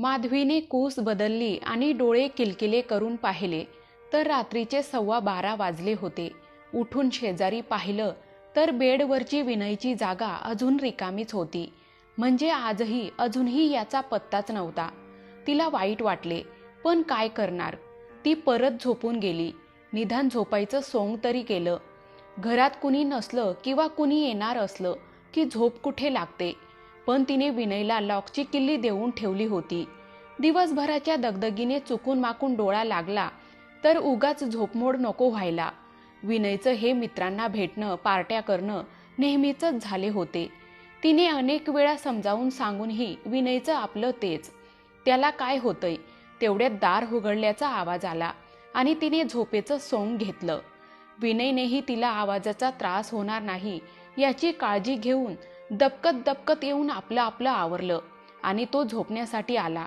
माधवीने कूस बदलली आणि डोळे किलकिले करून पाहिले तर रात्रीचे सव्वा बारा वाजले होते. उठून शेजारी पाहिलं तर बेडवरची विनयची जागा अजून रिकामीच होती. म्हणजे आजही अजूनही याचा पत्ताच नव्हता. तिला वाईट वाटले पण काय करणार? ती परत झोपून गेली. निधान झोपायचं सोंग तरी केलं. घरात कुणी नसलं किंवा कुणी येणार असलं की झोप कुठे लागते? पण तिने विनयला लॉकची किल्ली देऊन ठेवली होती. दिवसभराच्या दगदगीने चुकून माकून डोळा लागला तर उगाच झोपमोड नको व्हायला. विनयचं हे मित्रांना भेटणं पार्ट्या करणं नेहमीचंच झाले होते. तिने अनेक वेळा समजावून सांगूनही विनयचं आपलं तेच. त्याला काय होतंय? तेवढ्यात दार उघडल्याचा आवाज आला आणि तिने झोपेचं सोंग घेतलं. विनयनेही तिला आवाजाचा त्रास होणार नाही याची काळजी घेऊन दबकत दबकत येऊन आपलं आपलं आवरलं आणि तो झोपण्यासाठी आला.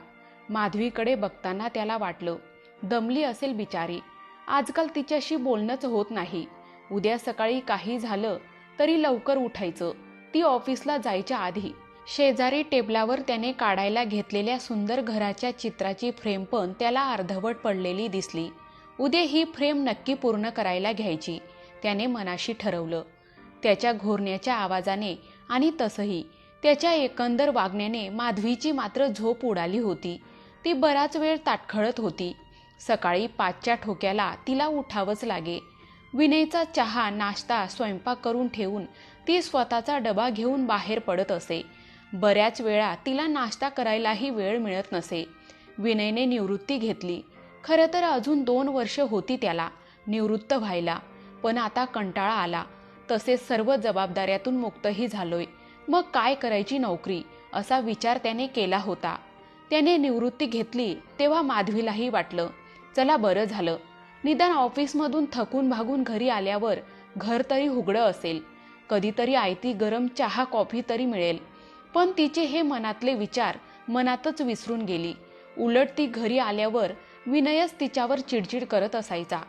माधवीकडे बघताना त्याला वाटलं दमली असेल बिचारी. आजकाल तिच्याशी बोलणंच होत नाही. उद्या सकाळी काही झालं तरी लवकर उठायचं. ती ऑफिसला जायच्या आधी शेजारी टेबलावर त्याने काढायला घेतलेल्या सुंदर घराच्या चित्राची फ्रेम पण त्याला अर्धवट पडलेली दिसली. उद्या ही फ्रेम नक्की पूर्ण करायला घ्यायची त्याने मनाशी ठरवलं. त्याच्या घोरण्याच्या आवाजाने आणि तसंही त्याच्या एकंदर वागण्याने माधवीची मात्र झोप उडाली होती. ती बराच वेळ ताटखळत होती. सकाळी पाचच्या ठोक्याला तिला उठावंच लागे. विनयचा चहा नाश्ता स्वयंपाक करून ठेवून ती स्वतःचा डबा घेऊन बाहेर पडत असे. बऱ्याच वेळा तिला नाश्ता करायलाही वेळ मिळत नसे. विनयने निवृत्ती घेतली. खरं तर अजून दोन वर्ष होती त्याला निवृत्त व्हायला. पण आता कंटाळा आला. तसेच सर्व जबाबदाऱ्यातून मुक्तही झालोय. मग काय करायची नोकरी? असा विचार त्याने केला होता. त्याने निवृत्ती घेतली तेव्हा माधवीलाही वाटलं चला बरं झालं. निदान ऑफिसमधून थकून भागून घरी आल्यावर घर तरी हुगडं असेल. कधीतरी आयती गरम चहा कॉफी तरी मिळेल. पण तिचे हे मनातले विचार मनातच विसरून गेली. उलट ती घरी आल्यावर विनयच तिच्यावर चिडचिड करत असायचा.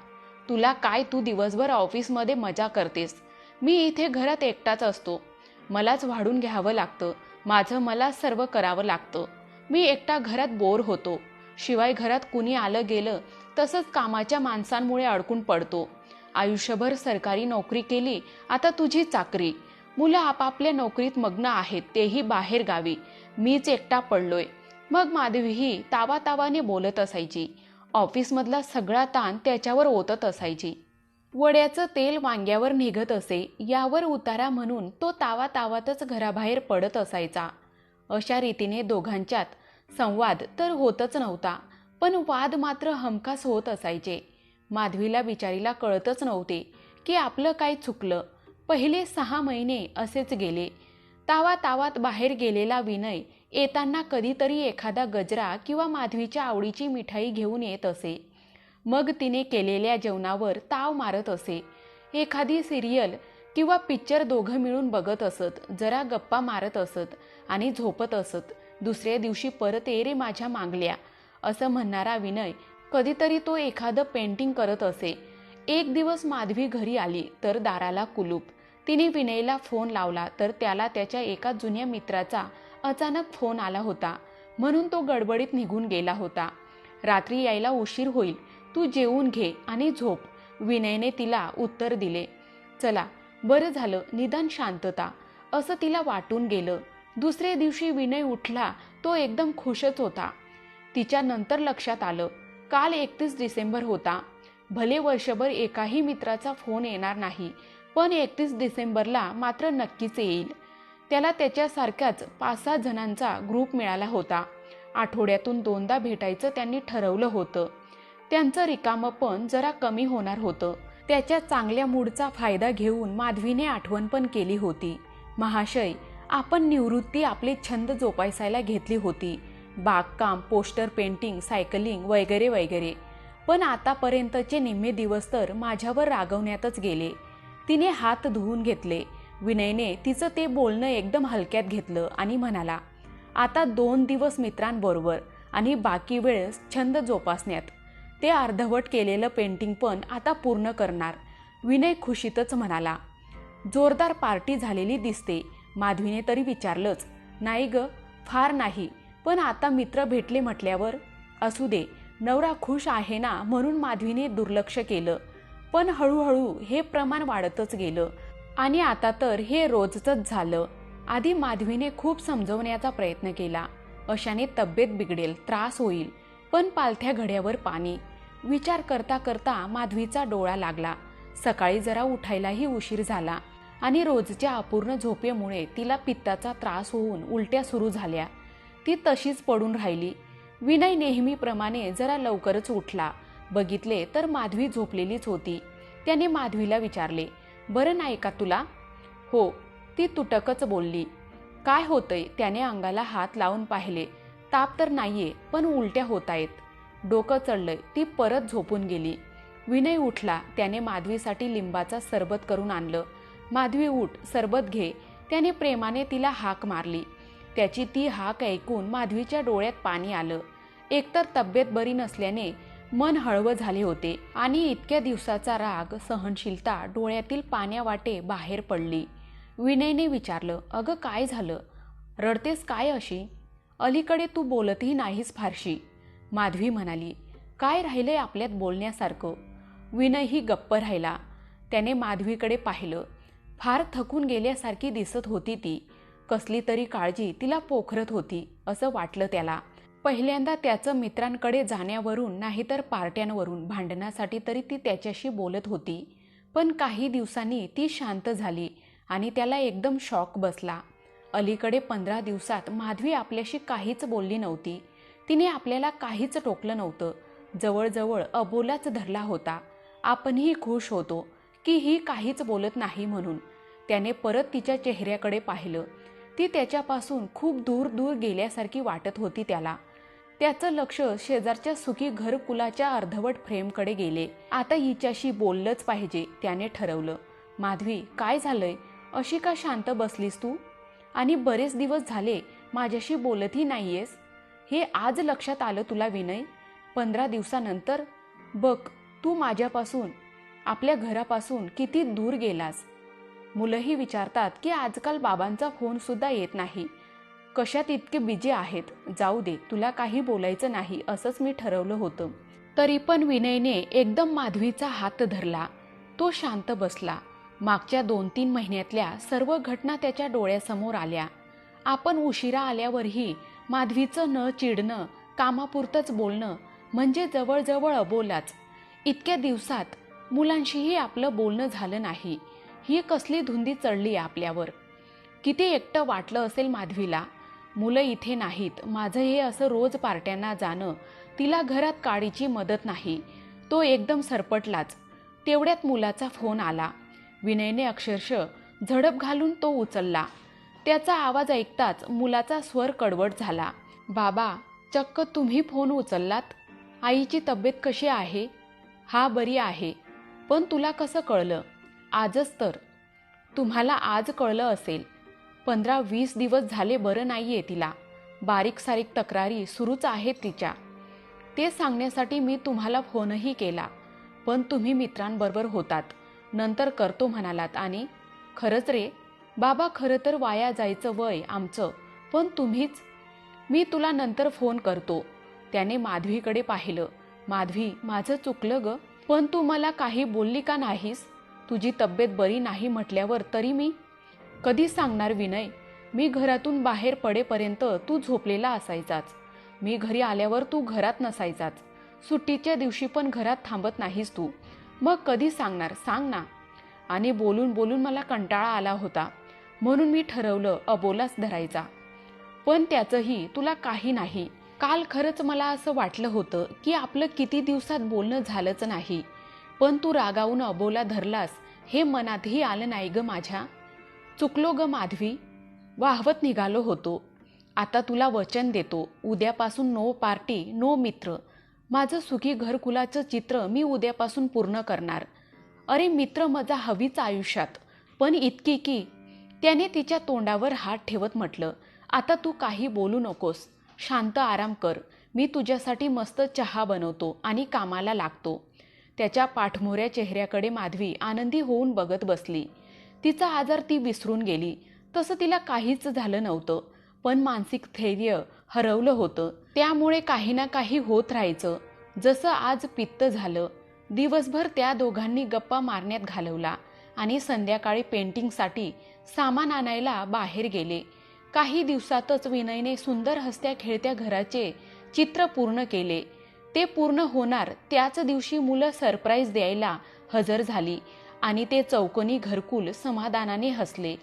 तुला काय तू दिवसभर ऑफिसमध्ये मजा करतेस? मी इथे घरात एकटाच असतो. मलाच वाढून घ्यावं लागतं. माझं मला सर्व करावं लागतं. मी एकटा घरात बोर होतो. शिवाय घरात कुणी आलं गेलं तसंच कामाच्या माणसांमुळे अडकून पडतो. आयुष्यभर सरकारी नोकरी केली आता तुझी चाकरी. मुलं आपापल्या नोकरीत मग्न आहेत तेही बाहेर गावी. मीच एकटा पडलोय. मग माधवीही तावातावाने बोलत असायची. ऑफिसमधला सगळा ताण त्याच्यावर ओतत असायची. वड्याचं तेल वांग्यावर निघत असे यावर उतारा म्हणून तो तावा तावातच घराबाहेर पडत असायचा. अशा रीतीने दोघांच्यात संवाद तर होतच नव्हता पण वाद मात्र हमखास होत असायचे. माधवीला बिचारीला कळतच नव्हते की आपलं काय चुकलं. पहिले सहा महिने असेच गेले. तावा तावात बाहेर गेलेला विनय येताना कधीतरी एखादा गजरा किंवा माधवीच्या आवडीची मिठाई घेऊन येत असे. मग तिने केलेल्या जेवणावर ताव मारत असे. एखादी सिरियल किंवा पिक्चर दोघं मिळून बघत असत जरा गप्पा मारत असत आणि झोपत असत. दुसऱ्या दिवशी परत ये रे माझ्या मागल्या असं म्हणणारा विनय कधीतरी तो एखादं पेंटिंग करत असे. एक दिवस माधवी घरी आली तर दाराला कुलूप. तिने विनयला फोन लावला तर त्याला त्याच्या एका जुन्या मित्राचा अचानक फोन आला होता. म्हणून तो गडबडीत निघून गेला होता. रात्री यायला उशीर होईल तू जेवून घे आणि झोप. विनयने तिला उत्तर दिले. चला बरं झालं निदान शांतता. असं तिला वाटून गेलं. दुसऱ्या दिवशी विनय उठला तो एकदम खुशच होता. तिच्या नंतर लक्षात आलं. काल एकतीस डिसेंबर होता. भले वर्षभर एकाही मित्राचा फोन येणार नाही पण एकतीस डिसेंबरला मात्र नक्कीच येईल. त्याला त्याच्यासारख्याच पाच सहा जणांचा ग्रुप मिळाला होता. आठवड्यातून दोनदा भेटायचं त्यांनी ठरवलं होतं. त्यांचं रिकामं पण जरा कमी होणार होतं. त्याच्या चांगल्या मूडचा फायदा घेऊन माधवीने आठवण पण केली होती. महाशय आपण निवृत्ती आपले छंद जोपासायला घेतली होती. बागकाम पोस्टर पेंटिंग सायकलिंग वगैरे वगैरे. पण आतापर्यंतचे निम्मे दिवस तर माझ्यावर रागवण्यातच गेले. तिने हात धुवून घेतले. विनयने तिचं ते बोलणं एकदम हलक्यात घेतलं आणि म्हणाला आता दोन दिवस मित्रांबरोबर आणि बाकी वेळ छंद जोपासण्यात. ते अर्धवट केलेलं पेंटिंग पण आता पूर्ण करणार. विनय खुशीतच म्हणाला जोरदार पार्टी झालेली दिसते. माधवीने तरी विचारलंच नाही ग फार नाही पण आता मित्र भेटले म्हटल्यावर? असू दे नवरा खुश आहे ना म्हणून माधवीने दुर्लक्ष केलं. पण हळूहळू हे प्रमाण वाढतच गेलं आणि आता तर हे रोजचंच झालं. आधी माधवीने खूप समजवण्याचा प्रयत्न केला. अशाने तब्येत बिघडेल त्रास होईल पण पालथ्या घड्यावर पाणी विचार करता करता माधवीचा डोळा लागला. सकाळी जरा उठायलाही उशीर झाला आणि रोजच्या अपूर्ण झोपेमुळे तिला पित्ताचा त्रास होऊन उलट्या सुरू झाल्या. ती तशीच पडून राहिली. विनय नेहमीप्रमाणे जरा लवकरच उठला. बघितले तर माधवी झोपलेलीच होती. त्याने माधवीला विचारले बरं नाही का तुला? हो. ती तुटकच बोलली काय होतंय? त्याने अंगाला हात लावून पाहिले ताप तर नाहीये पण उलट्या होत आहेत डोकं चढलंय. ती परत झोपून गेली. विनय उठला. त्याने माधवीसाठी लिंबाचा सरबत करून आणलं. माधवी उठ सरबत घे. त्याने प्रेमाने तिला हाक मारली. त्याची ती हाक ऐकून माधवीच्या डोळ्यात पाणी आलं. एकतर तब्येत बरी नसल्याने मन हळवं झाले होते आणि इतक्या दिवसाचा राग सहनशीलता डोळ्यातील पाण्यावाटे बाहेर पडली. विनयने विचारलं अगं काय झालं? रडतेस काय अशी? अलीकडे तू बोलतही नाहीस फारशी. माधवी म्हणाली काय राहिलंय आपल्यात बोलण्यासारखं? विनयही गप्प राहिला. त्याने माधवीकडे पाहिलं. फार थकून गेल्यासारखी दिसत होती ती. कसली तरी काळजी तिला पोखरत होती असं वाटलं त्याला. पहिल्यांदा त्याचं मित्रांकडे जाण्यावरून नाहीतर पार्ट्यांवरून भांडणासाठी तरी ती त्याच्याशी बोलत होती. पण काही दिवसांनी ती शांत झाली आणि त्याला एकदम शॉक बसला. अलीकडे पंधरा दिवसात माधवी आपल्याशी काहीच बोलली नव्हती. तिने आपल्याला काहीच टोकलं नव्हतं. जवळजवळ अबोलाच धरला होता. आपणही खुश होतो की ही काहीच बोलत नाही म्हणून. त्याने परत तिच्या चेहऱ्याकडे पाहिलं. ती त्याच्यापासून खूप दूर दूर गेल्यासारखी वाटत होती त्याला. त्याचं लक्ष शेजारच्या सुखी घरकुलाच्या अर्धवट फ्रेमकडे गेले. आता हिच्याशी बोललंच पाहिजे त्याने ठरवलं. माधवी काय झालंय? अशी का शांत बसलीस तू? आणि बरेच दिवस झाले माझ्याशी बोलतही नाहीयेस. हे आज लक्षात आलं तुला विनय? पंधरा दिवसानंतर बघ तू माझ्यापासून आपल्या घरापासून किती दूर गेलास. मुलंही विचारतात की आजकाल बाबांचा फोनसुद्धा येत नाही. कशात इतके बिजी आहेत? जाऊ दे तुला काही बोलायचं नाही असंच मी ठरवलं होतं. तरी पण विनयने एकदम माधवीचा हात धरला. तो शांत बसला. मागच्या दोन तीन महिन्यातल्या सर्व घटना त्याच्या डोळ्यासमोर आल्या. आपण उशिरा आल्यावरही माधवीचं न चिडणं कामापुरतंच बोलणं म्हणजे जवळजवळ अबोलाच. इतक्या दिवसात मुलांशीही आपलं बोलणं झालं नाही. ही कसली धुंदी चढली आपल्यावर? किती एकटं वाटलं असेल माधवीला? मुलं इथे नाहीत माझं हे असं रोज पार्ट्यांना जाणं तिला घरात काडीची मदत नाही. तो एकदम सरपटलाच. तेवढ्यात मुलाचा फोन आला. विनयने अक्षरशः झडप घालून तो उचलला. त्याचा आवाज ऐकताच मुलाचा स्वर कडवट झाला. बाबा चक्क तुम्ही फोन उचललात? आईची तब्येत कशी आहे? हा बरी आहे. पण तुला कसं कळलं? आजच तर. तुम्हाला आज कळलं असेल. पंधरा वीस दिवस झाले बरं नाही आहे तिला. बारीक सारीक तक्रारी सुरूच आहेत तिच्या. ते सांगण्यासाठी मी तुम्हाला फोनही केला. पण तुम्ही मित्रांबरोबर होतात. नंतर करतो म्हणालात आणि खरंच रे बाबा खरं तर वाया जायचं वय आमचं पण तुम्हीच मी तुला नंतर फोन करतो. त्याने माधवीकडे पाहिलं. माधवी माझं चुकलं ग पण तू मला काही बोलली का नाहीस? तुझी तब्येत बरी नाही म्हटल्यावर तरी मी? कधी सांगणार विनय? मी घरातून बाहेर पडेपर्यंत तू झोपलेला असायचाच. मी घरी आल्यावर तू घरात नसायचाच. सुट्टीच्या दिवशी पण घरात थांबत नाहीस तू. मग कधी सांगणार? सांग ना. आणि बोलून बोलून मला कंटाळा आला होता. म्हणून मी ठरवलं अबोलाच धरायचा. पण त्याचंही तुला काही नाही. काल खरंच मला असं वाटलं होतं की आपलं किती दिवसात बोलणं झालंच नाही. पण तू रागावून अबोला धरलास हे मनातही आलं नाही ग माझ्या. चुकलो ग माधवी. वाहवत निघालो होतो. आता तुला वचन देतो. उद्यापासून नो पार्टी नो मित्र. माझं सुखी घरकुलाचं चित्र मी उद्यापासून पूर्ण करणार. अरे मित्र मजा हवीच आयुष्यात. पण इतकी की त्याने तिच्या तोंडावर हात ठेवत म्हटलं आता तू काही बोलू नकोस. शांत आराम कर. मी तुझ्यासाठी मस्त चहा बनवतो आणि कामाला लागतो. त्याच्या पाठमोऱ्या चेहऱ्याकडे माधवी आनंदी होऊन बघत बसली. तिचा आजार ती विसरून गेली. तसं तिला काहीच झालं नव्हतं पण मानसिक धैर्य हरवलं होतं. त्यामुळे काही ना काही होत राहायचं. जसं आज पित्त झालं दिवसभर त्या दोघांनी गप्पा मारण्यात घालवला. आणि संध्याकाळी पेंटिंगसाठी सामान आणायला बाहेर गेले. काही दिवसातच विनयने सुंदर हसत्या खेळत्या घराचे चित्र पूर्ण केले. ते पूर्ण होणार त्याच दिवशी मुलं सरप्राईज द्यायला हजर झाली आणि ते चौकोनी घरकुल समाधानाने हसले.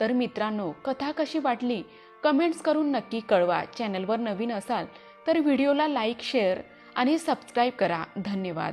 तर मित्रांनो कथा कशी वाटली? कमेंट्स करून नक्की कळवा. चॅनलवर नवीन असाल तर व्हिडिओला लाईक शेअर आणि सबस्क्राईब करा. धन्यवाद.